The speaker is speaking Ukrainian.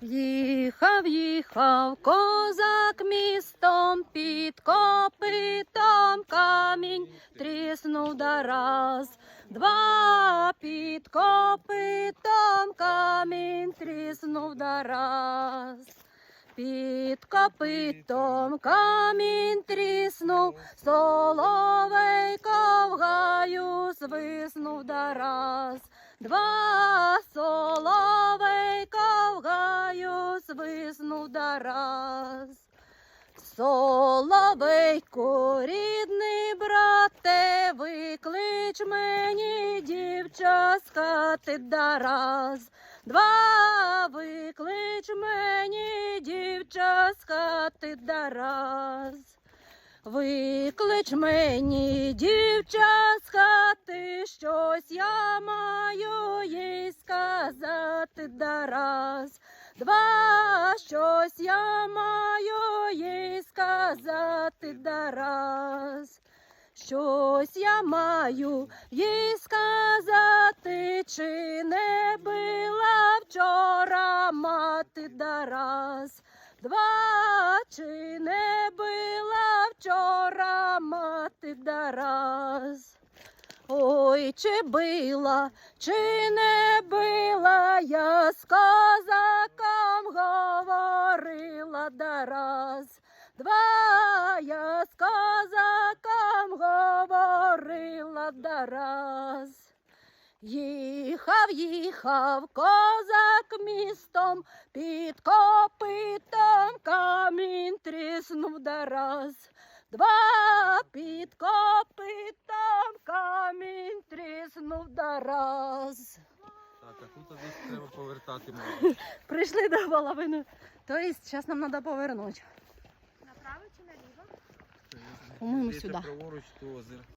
Їхав, їхав козак містом під копитом камінь тріснув да раз, два під копитом камінь тріснув да раз. Під копитом камінь тріснув, соловейко в гаю свиснув да раз. Два соловейка свиснув да раз. Соловейко, рідний брате, виклич мені дівча з хати да раз. Два виклич мені дівча з хати да раз. Виклич мені дівча з хати, щось я маю їй сказати да раз. Два, щось я маю їй сказати да раз. Щось я маю їй сказати, чи не била вчора мати да раз. Два, чи не била вчора мати да раз. Ой, чи била, чи не била, я козаком говорила да раз. Два, я з козаком говорила да раз. Їхав, їхав козак містом, під копитом камінь тріснув да раз. Два під копитом камінь тріснув да раз. Так, а тут десь треба повертати можна. Прийшли до половини. Тобто, зараз нам треба повернути. Направо чи наліво? По-моєму, сюди. праворуч, то озеро.